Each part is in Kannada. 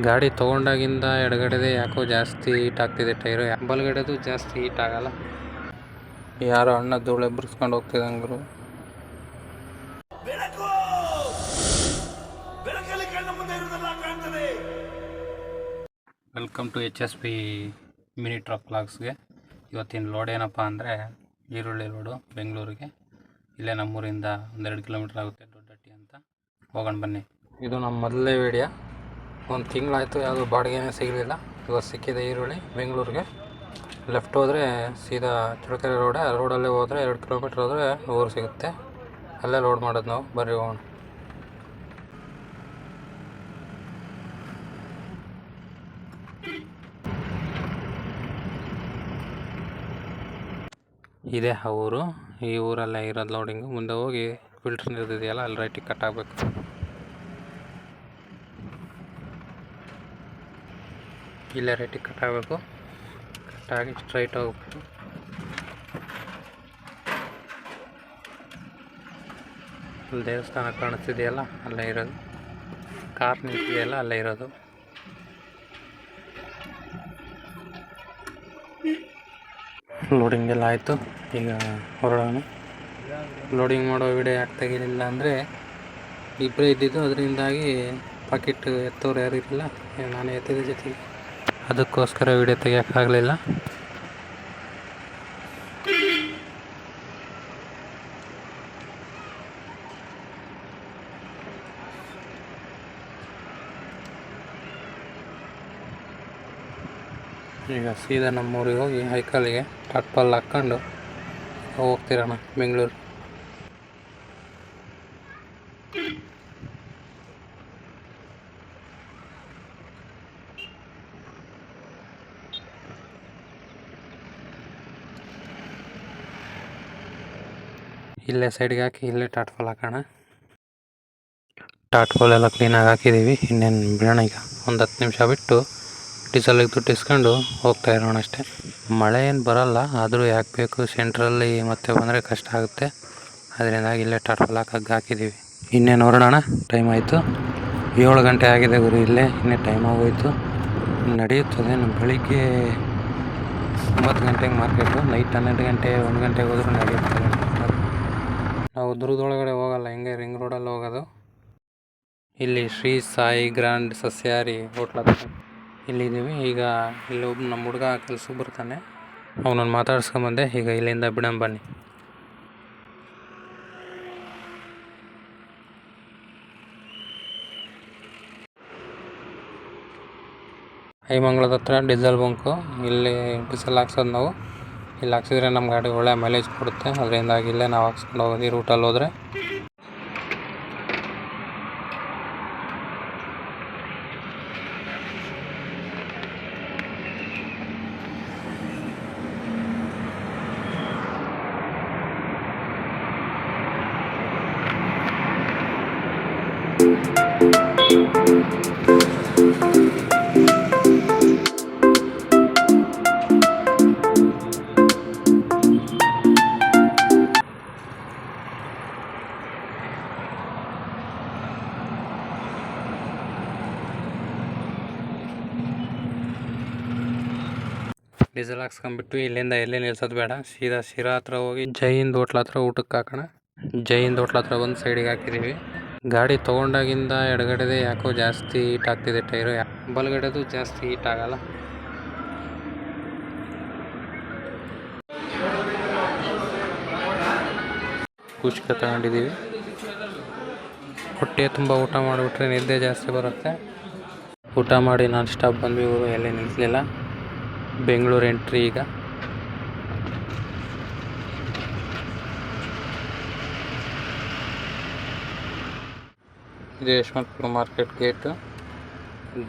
ಗಾಡಿ ತೊಗೊಂಡಾಗಿಂದ ಎಡಗಡೆದೆ ಯಾಕೋ ಜಾಸ್ತಿ ಹೀಟ್ ಆಗ್ತಿದೆ ಟೈರು. ಬಲಗಡೆದು ಜಾಸ್ತಿ ಹೀಟ್ ಆಗಲ್ಲ. ಯಾರೋ ಅಣ್ಣ ಧೂಳೆ ಎಬ್ಬರಿಸ್ಕೊಂಡು ಹೋಗ್ತಿದ್ದಂಗ್ರು welcome to H S P mini truck ಲಾಗ್ಸ್ಗೆ ಇವತ್ತಿನ ಲೋಡ್ ಏನಪ್ಪ ಅಂದರೆ ಈರುಳ್ಳಿ ಲೋಡು ಬೆಂಗಳೂರಿಗೆ. ಇಲ್ಲೇ ನಮ್ಮೂರಿಂದ ಒಂದೆರಡು ಕಿಲೋಮೀಟ್ರ್ ಆಗುತ್ತೆ ದೊಡ್ಡಟ್ಟಿ ಅಂತ. ಹೋಗೋಣ ಬನ್ನಿ. ಇದು ನಮ್ಮ ಮೊದಲನೇ ವಿಡಿಯೋ ಒಂದು ತಿಂಗಳಾಯಿತು ಯಾವುದು ಬಾಡಿಗೆನೇ ಸಿಗಲಿಲ್ಲ. ಇವಾಗ ಸಿಕ್ಕಿದೆ ಈರುಳ್ಳಿ ಬೆಂಗಳೂರಿಗೆ. ಲೆಫ್ಟ್ ಹೋದರೆ ಸೀದಾ ಚಳಕೆರೆ ರೋಡೆ ರೋಡಲ್ಲೇ ಹೋದರೆ ಎರಡು ಕಿಲೋಮೀಟ್ರ್ ಹೋದರೆ ಊರು ಸಿಗುತ್ತೆ. ಅಲ್ಲೇ ಲೋಡ್ ಮಾಡೋದು ನಾವು. ಬರ್ರಿ ಹೋಗೋಣ. ಇದೆ ಆ ಊರು. ಈ ಊರಲ್ಲೇ ಇರೋದು ಲೋಡಿಂಗು ಮುಂದೆ ಹೋಗಿ ಫಿಲ್ಟ್ರ್ ನಿಲ್ದಿದೆಯಲ್ಲ, ಅಲ್ಲಿ ರೈಟಿಗೆ ಕಟ್ ಆಗಬೇಕು. ಇಲ್ಲೇ ರೇಟಿಗೆ ಕಟ್ ಆಗಬೇಕು. ಕಟ್ ಆಗಿ ಸ್ಟ್ರೈಟ್ ಹೋಗ್ಬೇಕು. ಅಲ್ಲಿ ದೇವಸ್ಥಾನ ಕಾಣಿಸ್ತಿದೆಯಲ್ಲ, ಅಲ್ಲೇ ಇರೋದು. ಕಾರ್ ನಿಂತಿದೆಯಲ್ಲ ಅಲ್ಲೇ ಇರೋದು. ಲೋಡಿಂಗ್ ಎಲ್ಲ ಆಯಿತು, ಈಗ ಹೊರಡೋಣ. ಲೋಡಿಂಗ್ ಮಾಡೋ ವಿಡಿಯೋ ಯಾಕೆ ತೆಗಿಲಿಲ್ಲ ಅಂದರೆ ಇಬ್ಬರೇ ಇದ್ದಿದ್ದು, ಅದರಿಂದಾಗಿ ಪಾಕೆಟ್ ಎತ್ತೋರು ಯಾರು ಇರಲಿಲ್ಲ, ನಾನು ಎತ್ತಿದ ಜೊತೆಗೆ. ಅದಕ್ಕೋಸ್ಕರ ವಿಡಿಯೋ ತೆಗಿಯೋಕ್ಕಾಗಲಿಲ್ಲ. ಈಗ ಸೀದಾ ನಮ್ಮೂರಿಗೆ ಹೋಗಿ ಹೈಕಲ್ಲಿಗೆ ಟಾಟ್ಪಲ್ ಹಾಕ್ಕೊಂಡು ಹೋಗ್ತಿರೋಣ ಬೆಂಗಳೂರು ಇಲ್ಲೇ ಸೈಡ್ಗೆ ಹಾಕಿ, ಇಲ್ಲೇ ಟಾಟ್ಫಾಲ್ ಹಾಕೋಣ. ಟಾಟ್ಫಾಲ್ ಎಲ್ಲ ಕ್ಲೀನಾಗಿ ಹಾಕಿದ್ದೀವಿ ಇನ್ನೇನು ಬಿಡೋಣ ಈಗ? ಒಂದು ಹತ್ತು ನಿಮಿಷ ಬಿಟ್ಟು ಡೀಸೆಲಿಗೆ ದುಡ್ಡಿಸ್ಕೊಂಡು ಹೋಗ್ತಾ ಇರೋಣ ಅಷ್ಟೇ. ಮಳೆ ಏನು ಬರಲ್ಲ, ಆದರೂ ಯಾಕೆ ಬೇಕು? ಸೆಂಟ್ರಲ್ಲಿ ಮತ್ತೆ ಬಂದರೆ ಕಷ್ಟ ಆಗುತ್ತೆ. ಅದರಿಂದಾಗಿ ಇಲ್ಲೇ ಟಾಟ್ಫಾಲ್ ಹಾಕಕ್ಕೆ ಹಾಕಿದ್ದೀವಿ ಇನ್ನೇನು ಹೊರಡೋಣ? ಟೈಮ್ ಆಯಿತು. ಏಳು ಗಂಟೆ ಆಗಿದೆ ಗುರು ಇಲ್ಲೇ, ಇನ್ನೇ ಟೈಮ್ ಆಗೋಯ್ತು. ನಡೆಯುತ್ತದೆ ನಮ್ಮ ಬೆಳಿಗ್ಗೆ ಒಂಬತ್ತು ಗಂಟೆಗೆ ಮಾರ್ಕೆಟು ನೈಟ್ ಹನ್ನೆರಡು ಗಂಟೆ, ಒಂದು ಗಂಟೆಗೆ ಹೋದರೂ ನಡೆಯುತ್ತದೆ. ನಾವು ದುರ್ಗದೊಳಗಡೆ ಹೋಗಲ್ಲ, ಹಿಂಗೆ ರಿಂಗ್ ರೋಡಲ್ಲಿ ಹೋಗೋದು? ಇಲ್ಲಿ ಶ್ರೀ ಸಾಯಿ ಗ್ರ್ಯಾಂಡ್ ಸಸ್ಯಾಹಾರಿ ಹೋಟ್ಲ ಇಲ್ಲಿದ್ದೀವಿ ಈಗ ಇಲ್ಲಿ ಒಬ್ಬ ನಮ್ಮ ಹುಡುಗ ಕೆಲಸಕ್ಕೆ ಬರ್ತಾನೆ. ಅವನನ್ನು ಮಾತಾಡ್ಸ್ಕೊಂಬಂದೆ, ಈಗ ಇಲ್ಲಿಂದ ಬಿಡೋಣ ಬನ್ನಿ. ಐಮಂಗ್ಳದ ಹತ್ರ ಡೀಸೆಲ್ ಬಂಕು. ಇಲ್ಲಿ ಡೀಸೆಲ್ ಹಾಕ್ಸೋದು ನಾವು. ಇಲ್ಲಿ ಹಾಕ್ಸಿದ್ರೆ ನಮ್ಮ ಗಾಡಿ ಒಳ್ಳೆ ಮೈಲೇಜ್ ಕೊಡುತ್ತೆ. ಅದರಿಂದಾಗಿ ಇಲ್ಲೇ ನಾವು ಹಾಕ್ಸ್ಕೊಂಡು ಹೋಗೋದು, ಈ ರೂಟಲ್ಲಿ ಹೋದರೆ. ಡೀಸೆಲ್ ಹಾಕ್ಸ್ಕೊಂಬಿಟ್ಟು ಇಲ್ಲಿಂದ ಎಲ್ಲೇ ನಿಲ್ಸೋದು ಬೇಡ. ಸೀದಾ ಶಿರಾ ಹತ್ರ ಹೋಗಿ ಜೈಯಿಂದ ಹೋಟ್ಲ ಹತ್ರ ಊಟಕ್ಕೆ ಹಾಕೋಣ. ಜೈಯಿಂದ ಹೋಟ್ಲ ಹತ್ರ ಒಂದು ಸೈಡಿಗೆ ಹಾಕಿದ್ದೀವಿ. ಗಾಡಿ ತೊಗೊಂಡಾಗಿಂದ ಎಡಗಡೆದೇ ಯಾಕೋ ಜಾಸ್ತಿ ಹೀಟ್ ಆಗ್ತಿದೆ ಟೈರು. ಬಲಗಡೆದು ಜಾಸ್ತಿ ಹೀಟ್ ಆಗಲ್ಲ. ಕುಷ್ಕ ತಗೊಂಡಿದ್ದೀವಿ. ಹೊಟ್ಟೆ ತುಂಬ ಊಟ ಮಾಡಿಬಿಟ್ರೆ ನಿದ್ದೆ ಜಾಸ್ತಿ ಬರುತ್ತೆ. ಊಟ ಮಾಡಿ ನಾನ್ ಸ್ಟಾಪ್ ಬಂದ್ವಿ ಎಲ್ಲೇ ನಿಲ್ಲಿಸಲಿಲ್ಲ ಬೆಂಗಳೂರು ಎಂಟ್ರಿ ಈಗ. ಇದು ಯಶವಂತಪುರ ಮಾರ್ಕೆಟ್ ಗೇಟು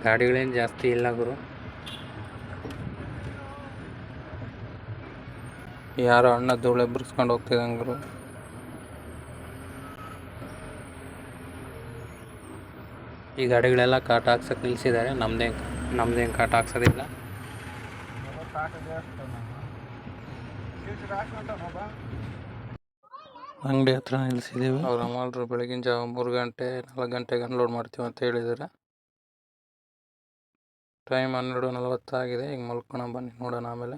ಗಾಡಿಗಳೇನು ಜಾಸ್ತಿ ಇಲ್ಲ ಗುರು. ಯಾರೋ ಅಣ್ಣ ಧೂಳೆ ಬಿರ್ಸ್ಕೊಂಡು ಹೋಗ್ತಿದ್ದಂಗೆ ಗುರು. ಈ ಗಾಡಿಗಳೆಲ್ಲ ಕಾಟ ಹಾಕ್ಸಕ್ಕೆ ನಿಲ್ಲಿಸಿದ್ದಾರೆ ನಮ್ದೇನು ನಮ್ದೇನು ಕಾಟ ಹಾಕ್ಸೋದಿಲ್ಲ. ಅಂಗಡಿ ಹತ್ರ ನಿಲ್ಲಿಸಿದ್ದೀವಿ. ಅವ್ರ ಅಮ್ಮರು ಬೆಳಗಿನ ಜಾವ ಮೂರು ಗಂಟೆ, ನಾಲ್ಕು ಗಂಟೆಗೆ ಅನ್ಲೋಡ್ ಮಾಡ್ತೀವಿ ಅಂತ ಹೇಳಿದ್ದಾರೆ. ಟೈಮ್ ಹನ್ನೆರಡು ನಲವತ್ತಾಗಿದೆ ಈಗ ಮಲ್ಕೋಣ, ಬನ್ನಿ ನೋಡೋಣ ಆಮೇಲೆ.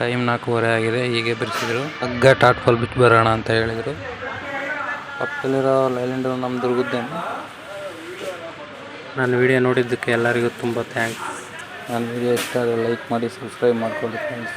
ಟೈಮ್ ನಾಲ್ಕೂವರೆ ಆಗಿದೆ. ಹೀಗೆ ಬಿಡಿಸಿದ್ರು ಹಗ್ಗ ಟಾಟ್ಫಾಲ್ ಬಿಟ್ಟು ಬರೋಣ ಅಂತ ಹೇಳಿದರು. ಪಕ್ಕದಲ್ಲಿರೋ ಲೈಲ್ಯಾಂಡ್ ನಮ್ಮ ದುರ್ಗದ್ದೇನೆ? ನನ್ನ ವಿಡಿಯೋ ನೋಡಿದ್ದಕ್ಕೆ ಎಲ್ಲರಿಗೂ ತುಂಬ ಥ್ಯಾಂಕ್ಸ್ ನನ್ನ ವಿಡಿಯೋ ಇಷ್ಟ ಆದರೆ ಲೈಕ್ ಮಾಡಿ ಸಬ್ಸ್ಕ್ರೈಬ್ ಮಾಡ್ಕೊಳ್ಳಿ ಫ್ರೆಂಡ್ಸ್